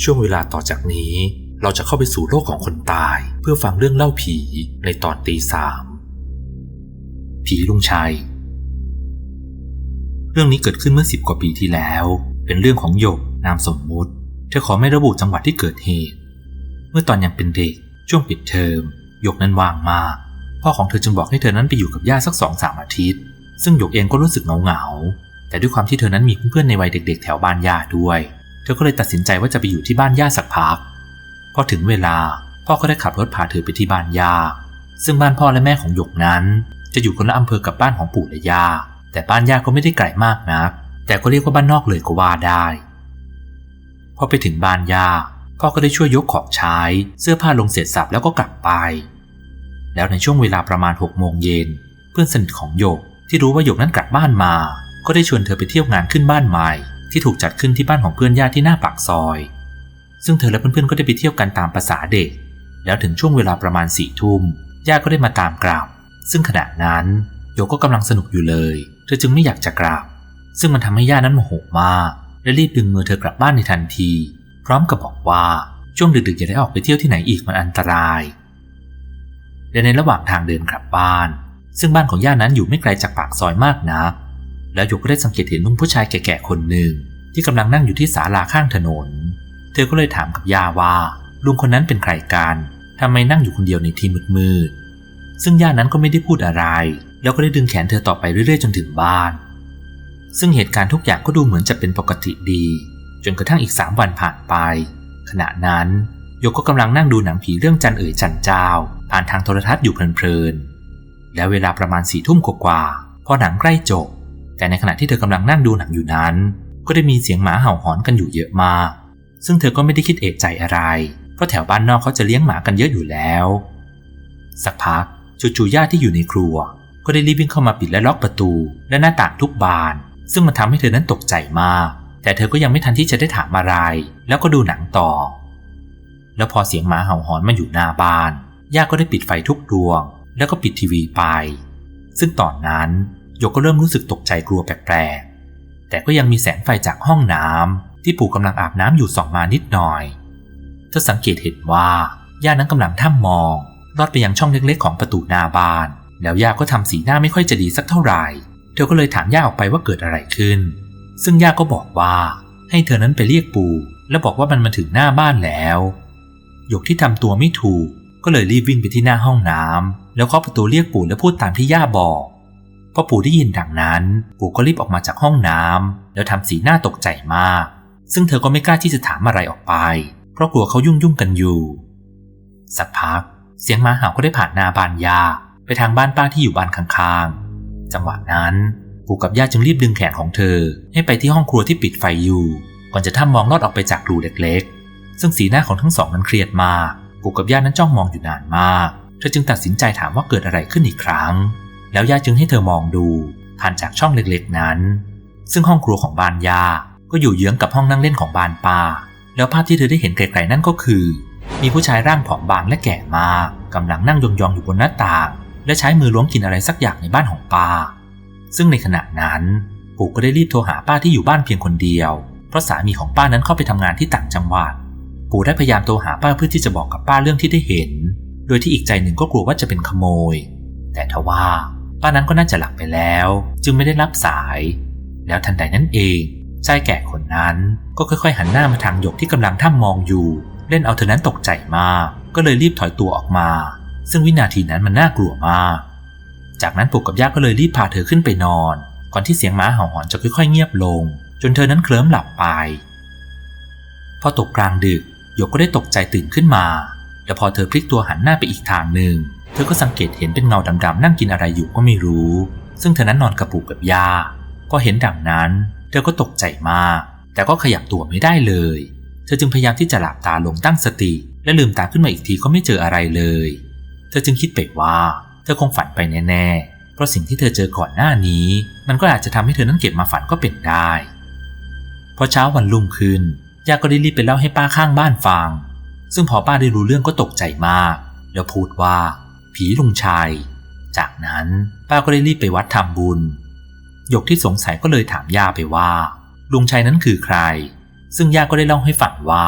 ช่วงเวลาต่อจากนี้ เราจะเข้าไปสู่โลกของคนตาย เพื่อฟังเรื่องเล่าผีในตอนตีสามผีลุงชัย เรื่องนี้เกิดขึ้นเมื่อสิบกว่าปีที่แล้ว เป็นเรื่องของหยกนามสมมุติ เธอขอไม่ระบุจังหวัดที่เกิดเหตุ เมื่อตอนยังเป็นเด็ก ช่วงปิดเทอมหยกนั้นว่างมากพ่อของเธอจึงบอกให้เธอนั้นไปอยู่กับย่าสักสองสามอาทิตย์ ซึ่งหยกเองก็รู้สึกเหงาๆแต่ด้วยความที่เธอนั้นมีเพื่อนๆในวัยเด็ก ๆ แถวบ้านย่าด้วย เธอก็เลยตัดสินใจว่าจะไปอยู่ที่บ้านย่าสักพัก พอถึงเวลาพ่อก็ได้ขับรถพาเธอไปที่บ้านย่า ซึ่งบ้านพ่อและแม่ของหยกนั้น จะอยู่คนละอำเภอกับบ้านของปู่และย่า แต่บ้านย่าก็ไม่ได้ไกลมากนัก แต่ก็เรียกว่าบ้านนอกเลยก็ว่าได้ พอไปถึงบ้านย่าพ่อก็ได้ช่วยยกของใช้ เสื้อผ้าลงเสร็จสับแล้วก็กลับไป แล้วในช่วงเวลาประมาณหกโมงเย็นเพื่อนสนิทของหยกที่รู้ว่าหยกนั้นกลับบ้านมา ก็ได้ชวนเธอไปเที่ยวงานขึ้นบ้านใหม่ ที่ถูกจัดขึ้นที่บ้านของเพื่อนญาติที่หน้าปากซอย ซึ่งเธอและเพื่อนๆก็ได้ไปเที่ยวกันตามภาษาเด็ก แล้วถึงช่วงเวลาประมาณสี่ทุ่มย่าก็ได้มาตามกลับซึ่งขณะนั้นโยก็กำลังสนุกอยู่เลย เธอจึงไม่อยากจะกลับซึ่งมันทำให้ย่านั้นโมโหมากและรีบดึงมือเธอกลับบ้านในทันที พร้อมกับบอกว่าช่วงดึกๆอย่าได้ออกไปเที่ยวที่ไหนอีกมันอันตรายและในระหว่างทางเดินกลับบ้าน ซึ่งบ้านของย่านั้นอยู่ไม่ไกลจากปากซอยมากนัก แล้วโยก็ได้สังเกตเห็นนุ่มผู้ชายแก่ๆคนหนึ่ง ที่กำลังนั่งอยู่ที่ศาลาข้างถนน เธอก็เลยถามกับย่าว่า ลุงคนนั้นเป็นใครกันทำไมนั่งอยู่คนเดียวในที่มืดๆซึ่งย่านั้นก็ไม่ได้พูดอะไร แล้วก็ได้ดึงแขนเธอต่อไปเรื่อยๆจนถึงบ้าน ซึ่งเหตุการณ์ทุกอย่างก็ดูเหมือนจะเป็นปกติดี จนกระทั่งอีกสามวันผ่านไป ขณะนั้นโยก็กำลังนั่งดูหนังผีเรื่องจันเอ๋ยจันเจ้า ผ่านทางโทรทัศน์อยู่เพลินๆแล้วเวลาประมาณสี่ทุ่มกว่าพอหนังใกล้จบ แต่ในขณะที่เธอกำลังนั่งดูหนังอยู่นั้น ก็ได้มีเสียงหมาเห่าหอนกันอยู่เยอะมาก ซึ่งเธอก็ไม่ได้คิดเอะใจอะไร เพราะแถวบ้านนอกเขาจะเลี้ยงหมากันเยอะอยู่แล้ว สักพักจู่ๆญาติที่อยู่ในครัว ก็ได้รีบวิ่งเข้ามาปิดและล็อกประตู และหน้าต่างทุกบาน ซึ่งมันทำให้เธอนั้นตกใจมาก แต่เธอก็ยังไม่ทันที่จะได้ถามอะไร แล้วก็ดูหนังต่อ แล้วพอเสียงหมาเห่าหอนมาอยู่หน้าบ้านย่าก็ได้ปิดไฟทุกดวง แล้วก็ปิดทีวีไป ซึ่งตอนนั้น โยก็เริ่มรู้สึกตกใจกลัวแปลกๆ แต่ก็ยังมีแสงไฟจากห้องน้ำที่ปู่กำลังอาบน้ำอยู่ส่องมานิดหน่อย เธอสังเกตเห็นว่าย่านั้นกำลังท่ามมองลอดไปยังช่องเล็กๆ ของประตูหน้าบ้าน แล้วย่าก็ทำสีหน้าไม่ค่อยจะดีสักเท่าไหร่ เธอก็เลยถามย่าออกไปว่าเกิดอะไรขึ้น ซึ่งย่าก็บอกว่า ให้เธอนั้นไปเรียกปู่ แล้วบอกว่ามันมาถึงหน้าบ้านแล้วหยกที่ทำตัวไม่ถูก ก็เลยรีบวิ่งไปที่หน้าห้องน้ำแล้วเคาะประตูเรียกปู่และพูดตามที่ย่าบอก พอปู่ได้ยินดังนั้น ปู่ก็รีบออกมาจากห้องน้ำแล้วทำสีหน้าตกใจมาก ซึ่งเธอก็ไม่กล้าที่จะถามอะไรออกไป เพราะกลัวเขายุ่งยุ่งกันอยู่ สักพัก เสียงหมาเห่าก็ได้ผ่านหน้าบ้านยา ไปทางบ้านป้าที่อยู่บ้านข้างๆ จังหวะนั้น ปู่กับย่าจึงรีบดึงแขนของเธอ ให้ไปที่ห้องครัวที่ปิดไฟอยู่ ก่อนจะท่ามองลอดออกไปจากรูเล็กๆ ซึ่งสีหน้าของทั้งสองนั้นเครียดมาก ปู่กับย่านั้นจ้องมองอยู่นานมาก เธอจึงตัดสินใจถามว่าเกิดอะไรขึ้นอีกครั้ง แล้วย่าจึงให้เธอมองดูผ่านจากช่องเล็กๆนั้น ซึ่งห้องครัวของบ้านย่าก็อยู่เยื้องกับห้องนั่งเล่นของบานป้าแล้วภาพที่เธอได้เห็นไกลๆนั่นก็คือ มีผู้ชายร่างผอมบางและแก่มากกำลังนั่งยองๆอยู่บนหน้าต่าง และใช้มือล้วงกินอะไรสักอย่างในบ้านของป้าซึ่งในขณะนั้นปู่ก็ได้รีบโทรหาป้าที่อยู่บ้านเพียงคนเดียว เพราะสามีของป้านั้นเข้าไปทำงานที่ต่างจังหวัด ปู่ได้พยายามโทรหาป้าเพื่อที่จะบอกกับป้าเรื่องที่ได้เห็น โดยที่อีกใจหนึ่งก็กลัวว่าจะเป็นขโมย แต่ทว่า ป้านั้นก็น่าจะหลับไปแล้ว จึงไม่ได้รับสาย แล้วทันใดนั้นเองชายแก่คนนั้นก็ค่อยๆ หันหน้ามาทางหยกที่กำลังท่ามมองอยู่ เล่นเอาเธอนั้นตกใจมากก็เลยรีบถอยตัวออกมา ซึ่งวินาทีนั้นมันน่ากลัวมาก จากนั้นปู่กับย่าก็เลยรีบพาเธอขึ้นไปนอน ก่อนที่เสียงม้าเห่าหอนจะค่อยๆ เงียบลง จนเธอนั้นเคลิ้มหลับไป พอตกกลางดึกหยกก็ได้ตกใจตื่นขึ้นมาแต่พอเธอพลิกตัวหันหน้าไปอีกทางหนึ่ง เธอก็สังเกตเห็นเป็นเงาดำๆนั่งกินอะไรอยู่ก็ไม่รู้ ซึ่งเธอนั้นนอนกับปู่กับย่าพอเห็นดังนั้น เธอก็ตกใจมาก แต่ก็ขยับตัวไม่ได้เลย เธอจึงพยายามที่จะหลับตาลงตั้งสติ และลืมตาขึ้นมาอีกทีก็ไม่เจออะไรเลย เธอจึงคิดไปว่า เธอคงฝันไปแน่ๆ เพราะสิ่งที่เธอเจอก่อนหน้านี้ มันก็อาจจะทำให้เธอนั้นเก็บมาฝันก็เป็นได้ พอเช้าวันรุ่งขึ้นย่าก็ได้รีบไปเล่าให้ป้าข้างบ้านฟัง ซึ่งพอป้าได้รู้เรื่องก็ตกใจมาก แล้วพูดว่า ผีลุงชัยจากนั้นป้าก็ได้รีบไปวัดทำบุญ หยกที่สงสัยก็เลยถามย่าไปว่า ลุงชัยนั้นคือใคร ซึ่งย่าก็ได้เล่าให้ฟังว่า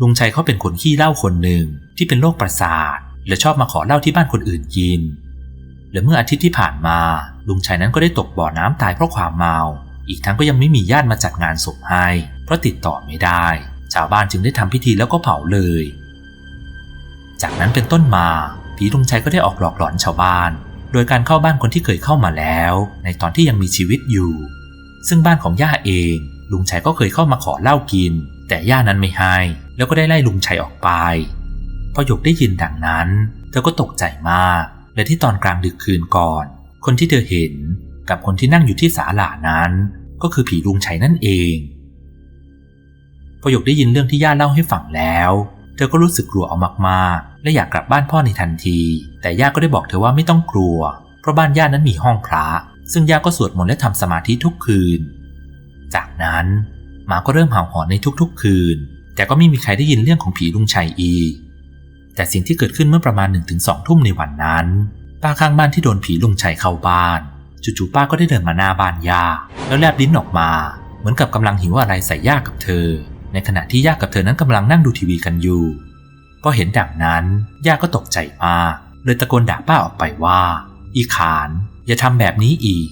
ลุงชัยเขาเป็นคนขี้เหล้าคนหนึ่งที่เป็นโรคประสาท และชอบมาขอเหล้าที่บ้านคนอื่นกิน และเมื่ออาทิตย์ที่ผ่านมา ลุงชัยนั้นก็ได้ตกบ่อน้ำตายเพราะความเมา อีกทั้งก็ยังไม่มีญาติมาจัดงานศพให้ เพราะติดต่อไม่ได้ ชาวบ้านจึงได้ทำพิธีแล้วก็เผาเลย จากนั้นเป็นต้นมา ผีลุงชัยก็ได้ออกหลอกหลอนชาวบ้าน โดยการเข้าบ้านคนที่เคยเข้ามาแล้ว ในตอนที่ยังมีชีวิตอยู่ ซึ่งบ้านของย่าเอง ลุงชัยก็เคยเข้ามาขอเหล้ากิน แต่ย่านั้นไม่ให้ แล้วก็ได้ไล่ลุงชัยออกไปพอหยกได้ยินดังนั้น เธอก็ตกใจมากและที่ตอนกลางดึกคืนก่อน คนที่เธอเห็นกับคนที่นั่งอยู่ที่ศาลานั้น ก็คือผีลุงชัยนั่นเองพอหยกได้ยินเรื่องที่ย่าเล่าให้ฟังแล้ว เธอก็รู้สึกกลัวเอามากๆ และอยากกลับบ้านพ่อในทันที แต่ย่าก็ได้บอกเธอว่าไม่ต้องกลัว เพราะบ้านย่านั้นมีห้องพระ ซึ่งย่าก็สวดมนต์และทำสมาธิทุกคืน จากนั้นหมาก็เริ่มเห่าหอนในทุกๆ คืน แต่ก็ไม่มีใครได้ยินเรื่องของผีลุงชัยอีก แต่สิ่งที่เกิดขึ้นเมื่อประมาณ1นถึงสทุ่มในวันนั้น ป้าข้างบ้านที่โดนผีลุงชัยเข้าบ้าน จู่ๆป้าก็ได้เดินมาหน้าบ้านย่าแล้วแลบลิ้นออกมา เหมือนกับกำลังหิวอะไรใส่ย่ากับเธอ ในขณะที่ย่ากับเธอนั้นกำลังนั่งดูทีวีกันอยู่ พอเห็นดังนั้นย่าก็ตกใจมากเลยตะโกนด่าป้าออกไปว่า อีขาน อย่าทำแบบนี้อีก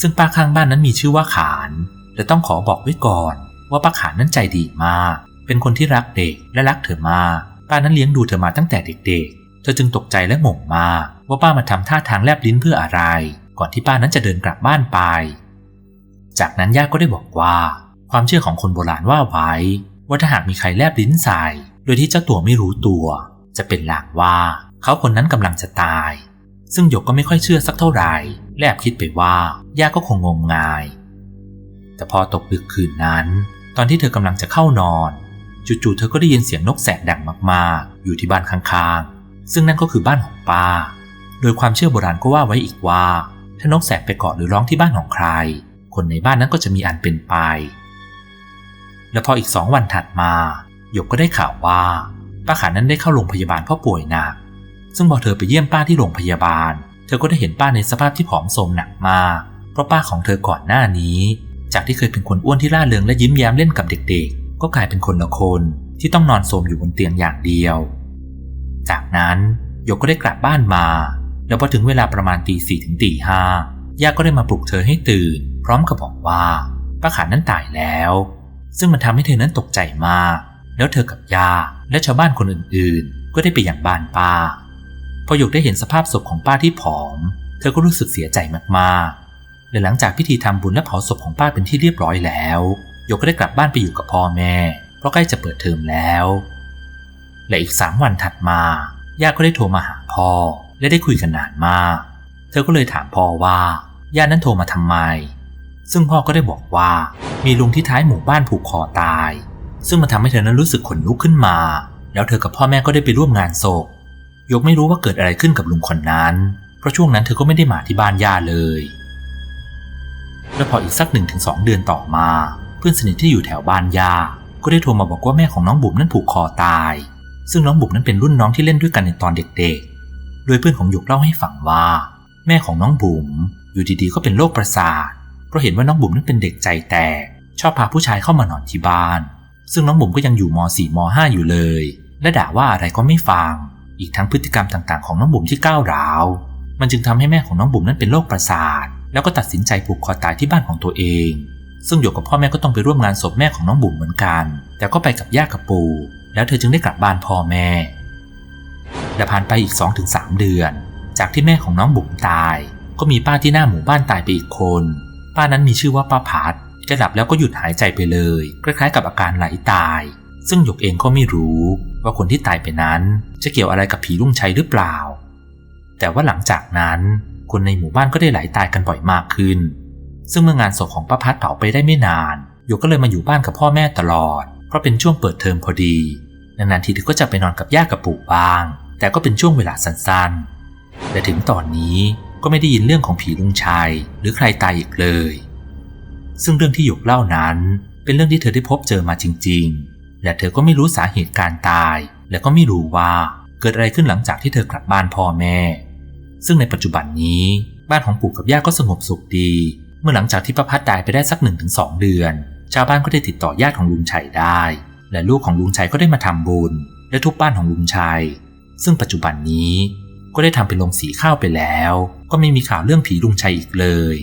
ซึ่งป้าข้างบ้านนั้นมีชื่อว่าขานและต้องขอบอกไว้ก่อน ว่าป้าขานนั้นใจดีมาก เป็นคนที่รักเด็กและรักเธอมากป้านั้นเลี้ยงดูเธอมาตั้งแต่เด็กๆ เธอจึงตกใจและงงมากว่าป้ามาทำท่าทางแลบลิ้นเพื่ออะไร ก่อนที่ป้านั้นจะเดินกลับบ้านไป จากนั้นย่าก็ได้บอกว่า ความเชื่อของคนโบราณว่าไว้ ว่าถ้าหากมีใครแลบลิ้นใส่โดยที่เจ้าตัวไม่รู้ตัว จะเป็นหลางว่าเขาคนนั้นกำลังจะตาย ซึ่งหยกก็ไม่ค่อยเชื่อสักเท่าไหร่แลบคิดไปว่าย่าก็คงงมงาย แต่พอตกดึกคืนนั้น ตอนที่เธอกำลังจะเข้านอนจู่ๆเธอก็ได้ยินเสียงนกแสกดังมากๆ อยู่ที่บ้านข้างๆ ซึ่งนั่นก็คือบ้านของป้า โดยความเชื่อโบราณก็ว่าไว้อีกว่า ถ้านกแสกไปเกาะหรือร้องที่บ้านของใคร คนในบ้านนั้นก็จะมีอันเป็นไป และพออีกสองวันถัดมาหยกก็ได้ข่าวว่าป้าขานั้นได้เข้าโรงพยาบาลเพราะป่วยหนัก ซึ่งพอเธอไปเยี่ยมป้าที่โรงพยาบาล เธอก็ได้เห็นป้าในสภาพที่ผอมโทรมหนักมาก เพราะป้าของเธอก่อนหน้านี้ จากที่เคยเป็นคนอ้วนที่ร่าเริงและยิ้มแย้มเล่นกับเด็กๆ ก็กลายเป็นคนละคนที่ต้องนอนโทรมอยู่บนเตียงอย่างเดียว จากนั้นหยกก็ได้กลับบ้านมา แล้วพอถึงเวลาประมาณตีสี่ถึงตีห้าย่าก็ได้มาปลุกเธอให้ตื่น พร้อมกับบอกว่าป้าขานั้นตายแล้ว ซึ่งมันทำให้เธอนั้นตกใจมาก แล้วเธอกับย่าและชาวบ้านคนอื่นๆ ก็ได้ไปอยังบ้านป้า พอหยกได้เห็นสภาพศพของป้าที่ผอม เธอก็รู้สึกเสียใจมากๆและหลังจากพิธีทำบุญและเผาศพของป้าเป็นที่เรียบร้อยแล้วหยกก็ได้กลับบ้านไปอยู่กับพ่อแม่ เพราะใกล้จะเปิดเทอมแล้ว และอีกสามวันถัดมาย่าก็ได้โทรมาหาพ่อและได้คุยกันนานมาก เธอก็เลยถามพ่อว่าย่านั้นโทรมาทำไม ซึ่งพ่อก็ได้บอกว่ามีลุงที่ท้ายหมู่บ้านผูกคอตาย ซึ่งมันทำให้เธอนั้นรู้สึกขนลุกขึ้นมา แล้วเธอกับพ่อแม่ก็ได้ไปร่วมงานศพยกไม่รู้ว่าเกิดอะไรขึ้นกับลุงคนนั้น เพราะช่วงนั้นเธอก็ไม่ได้มาที่บ้านย่าเลย และพออีกสักหนึ่งถึงสองเดือนต่อมา เพื่อนสนิทที่อยู่แถวบ้านย่าก็ได้โทรมาบอกว่าแม่ของน้องบุ๋มนั้นผูกคอตาย ซึ่งน้องบุ๋มนั้นเป็นรุ่นน้องที่เล่นด้วยกันในตอนเด็กๆ โดยเพื่อนของหยกเล่าให้ฟังว่า แม่ของน้องบุ๋มอยู่ดีๆก็เป็นโรคประสาท ราะเห็นว่าน้องบุ๋มนั้นเป็นเด็กใจแตก ชอบพาผู้ชายเข้ามานอนที่บ้าน ซึ่งน้องบุ๋มก็ยังอยู่ม .4 ม .5 อยู่เลย และด่าว่าอะไรก็ไม่ฟัง อีกทั้งพฤติกรรมต่างๆ ของน้องบุ๋มที่ก้าวร้าว มันจึงทำให้แม่ของน้องบุ๋มนั้นเป็นโรคประสาท แล้วก็ตัดสินใจผูกคอตายที่บ้านของตัวเอง ซึ่งหยกกับพ่อแม่ก็ต้องไปร่วมงานศพแม่ของน้องบุ๋มเหมือนกัน แต่ก็ไปกับย่ากับปู่ แล้วเธอจึงได้กลับบ้านพ่อแม่และผ่านไปอีก 2-3 เดือน จากที่แม่ของน้องบุ๋มตาย ก็มีป้าที่หน้าหมู่บ้านตายไปอีกคน ป้านั้นมีชื่อว่าป้าพัดแกหลับแล้วก็หยุดหายใจไปเลย คล้ายๆกับอาการไหลตาย ซึ่งหยกเองก็ไม่รู้ว่าคนที่ตายไปนั้น จะเกี่ยวอะไรกับผีลุงชัยหรือเปล่า แต่ว่าหลังจากนั้น คนในหมู่บ้านก็ได้ไหลตายกันบ่อยมากขึ้น ซึ่งเมื่องานศพของป้าพัดเผาไปได้ไม่นานหยกก็เลยมาอยู่บ้านกับพ่อแม่ตลอด เพราะเป็นช่วงเปิดเทอมพอดี นานๆทีเธอก็จะไปนอนกับย่ากับปู่บ้าง แต่ก็เป็นช่วงเวลาสั้นๆ แต่ถึงตอนนี้ก็ไม่ได้ยินเรื่องของผีลุงชัยหรือใครตายอีกเลย ซึ่งเรื่องที่หยกเล่านั้นเป็นเรื่องที่เธอได้พบเจอมาจริง ๆ และเธอก็ไม่รู้สาเหตุการตาย และก็ไม่รู้ว่าเกิดอะไรขึ้นหลังจากที่เธอกลับบ้านพ่อแม่ ซึ่งในปัจจุบันนี้บ้านของปู่กับย่าก็สงบสุขดี เมื่อหลังจากที่ประพัดตายไปได้สักหนึ่งถึงสองเดือน ชาวบ้านก็ได้ติดต่อญาติของลุงชัยได้ และลูกของลุงชัยก็ได้มาทำบุญ และทุบบ้านของลุงชัย ซึ่งปัจจุบันนี้ก็ได้ทำเป็นโรงสีข้าวไปแล้ว ก็ไม่มีข่าวเรื่องผีลุงชัยอีกเลย